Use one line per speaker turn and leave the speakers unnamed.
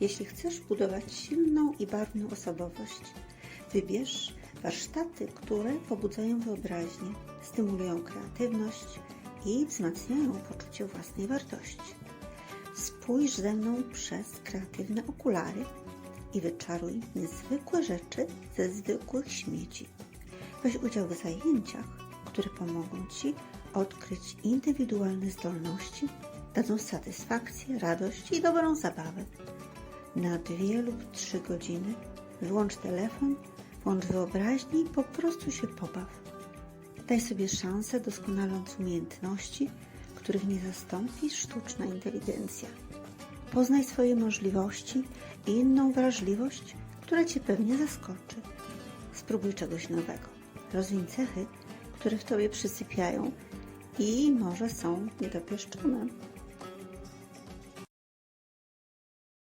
Jeśli chcesz budować silną i barwną osobowość, wybierz warsztaty, które pobudzają wyobraźnię, stymulują kreatywność i wzmacniają poczucie własnej wartości. Spójrz ze mną przez kreatywne okulary i wyczaruj niezwykłe rzeczy ze zwykłych śmieci. Weź udział w zajęciach, które pomogą Ci odkryć indywidualne zdolności, dadzą satysfakcję, radość i dobrą zabawę. Na dwie lub trzy godziny wyłącz telefon, włącz wyobraźnię i po prostu się pobaw. Daj sobie szansę doskonaląc umiejętności, których nie zastąpi sztuczna inteligencja. Poznaj swoje możliwości i inną wrażliwość, która Cię pewnie zaskoczy. Spróbuj czegoś nowego. Rozwiń cechy, które w Tobie przysypiają i może są niedopieszczone.